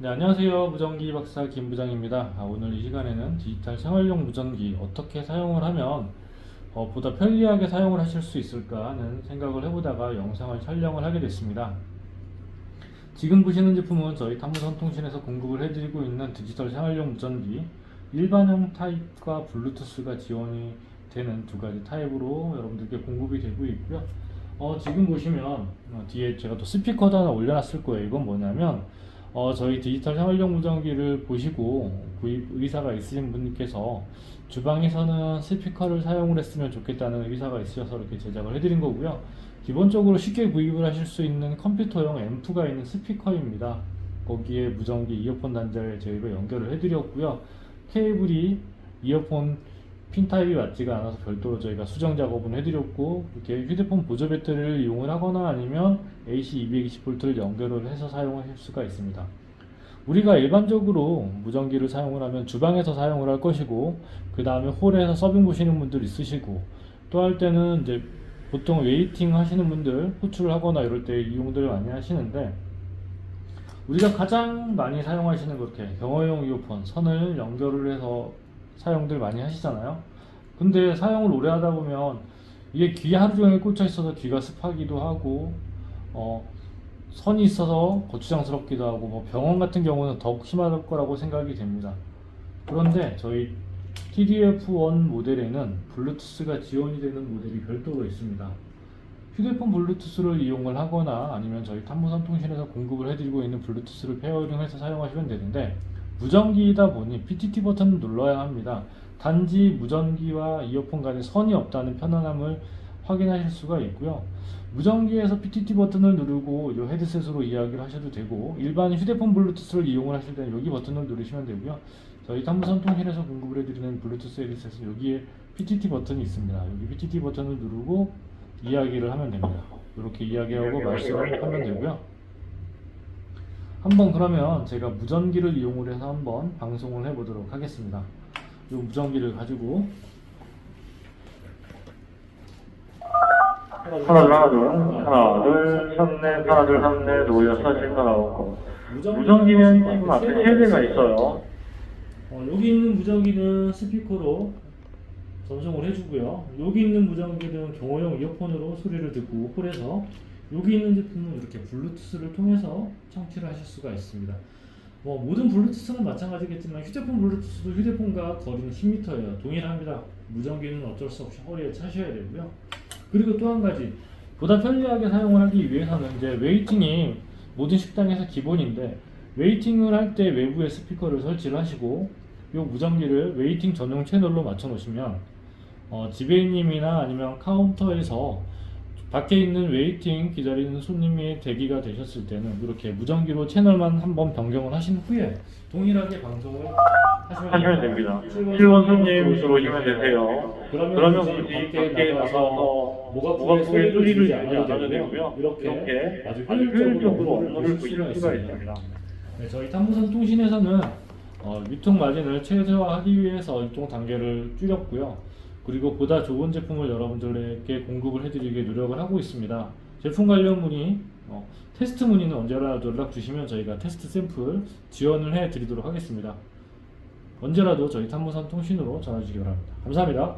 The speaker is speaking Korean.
네, 안녕하세요. 무전기 박사 김 부장입니다. 아, 오늘 이 시간에는 디지털 생활용 무전기 어떻게 사용을 하면 어, 보다 편리하게 사용을 하실 수 있을까 하는 생각을 해보다가 영상을 촬영을 하게 됐습니다. 지금 보시는 제품은 저희 탐무선 통신에서 공급을 해드리고 있는 디지털 생활용 무전기 일반형 타입과 블루투스가 지원이 되는 두 가지 타입으로 여러분들께 공급이 되고 있고요. 어, 지금 보시면 어, 뒤에 제가 또 스피커도 하나 올려놨을 거예요. 이건 뭐냐면 어, 저희 디지털 생활용 무전기를 보시고 구입 의사가 있으신 분께서 주방에서는 스피커를 사용을 했으면 좋겠다는 의사가 있으셔서 이렇게 제작을 해드린 거고요. 기본적으로 쉽게 구입을 하실 수 있는 컴퓨터용 앰프가 있는 스피커입니다. 거기에 무전기 이어폰 단자를 저희가 연결을 해드렸고요. 케이블이 이어폰 핀 타입이 맞지가 않아서 별도로 저희가 수정 작업은 해드렸고 이렇게 휴대폰 보조 배터리를 이용을 하거나 아니면 AC 220V를 연결을 해서 사용하실 수가 있습니다. 우리가 일반적으로 무전기를 사용을 하면 주방에서 사용을 할 것이고 그 다음에 홀에서 서빙 보시는 분들 있으시고 또 할 때는 이제 보통 웨이팅 하시는 분들 호출을 하거나 이럴 때 이용들 많이 하시는데 우리가 가장 많이 사용하시는 그렇게 경호용 이어폰 선을 연결을 해서 사용들 많이 하시잖아요. 근데 사용을 오래 하다 보면 이게 귀에 하루 종일 꽂혀 있어서 귀가 습하기도 하고 어, 선이 있어서 거추장스럽기도 하고 뭐 병원 같은 경우는 더욱 심할 거라고 생각이 됩니다. 그런데 저희 TDF1 모델에는 블루투스가 지원이 되는 모델이 별도로 있습니다. 휴대폰 블루투스를 이용을 하거나 아니면 저희 탐무선 통신에서 공급을 해드리고 있는 블루투스를 페어링해서 사용하시면 되는데 무전기이다 보니 PTT 버튼을 눌러야 합니다. 단지 무전기와 이어폰 간에 선이 없다는 편안함을 확인하실 수가 있고요. 무전기에서 PTT 버튼을 누르고 이 헤드셋으로 이야기를 하셔도 되고 일반 휴대폰 블루투스를 이용을 하실 때는 여기 버튼을 누르시면 되고요. 저희 탐무선 통신에서 공급을 해드리는 블루투스 헤드셋은 여기에 PTT 버튼이 있습니다. 여기 PTT 버튼을 누르고 이야기를 하면 됩니다. 이렇게 이야기하고 말씀을 하면 되고요. 한번 그러면 제가 무전기를 이용을 해서 한번 방송을 해보도록 하겠습니다. 이 무전기를 가지고 하나 둘 하나 둘 하나 둘 삼넷 하나 둘 삼넷 올려서 실가 나오고 무전기는 지금 앞에 세 대가 있어요. 어, 여기 있는 무전기는 스피커로 전송을 해주고요. 여기 있는 무전기는 경호용 이어폰으로 소리를 듣고 홀에서 여기 있는 제품은 이렇게 블루투스를 통해서 청취를 하실 수가 있습니다. 뭐 모든 블루투스는 마찬가지겠지만 휴대폰 블루투스도 휴대폰과 거리는 10m예요. 동일합니다. 무전기는 어쩔 수 없이 허리에 차셔야 되고요. 그리고 또 한 가지 보다 편리하게 사용을 하기 위해서는 이제 웨이팅이 모든 식당에서 기본인데 웨이팅을 할 때 외부에 스피커를 설치를 하시고 이 무전기를 웨이팅 전용 채널로 맞춰 놓으시면 어, 지배인님이나 아니면 카운터에서 밖에 있는 웨이팅 기다리는 손님이 대기가 되셨을 때는 이렇게 무전기로 채널만 한번 변경을 하신 후에 동일하게 방송을 하시면, 됩니다. 7번 손님 들어오시면 되세요. 그러면, 그러면 굳이 밖에 나가서 뭐가 크게 소리를 않아도 되고요. 이렇게 이렇게 아주 효율적으로 업무를 보실 수가 있습니다. 네, 저희 탐무선 통신에서는 어, 유통 마진을 최소화하기 위해서 유통 단계를 줄였고요. 그리고 보다 좋은 제품을 여러분들에게 공급을 해드리기 노력을 하고 있습니다. 제품 관련 문의, 어, 테스트 문의는 언제라도 연락 주시면 저희가 테스트 샘플 지원을 해드리도록 하겠습니다. 언제라도 저희 탐무선 통신으로 전화 주시기 바랍니다. 감사합니다.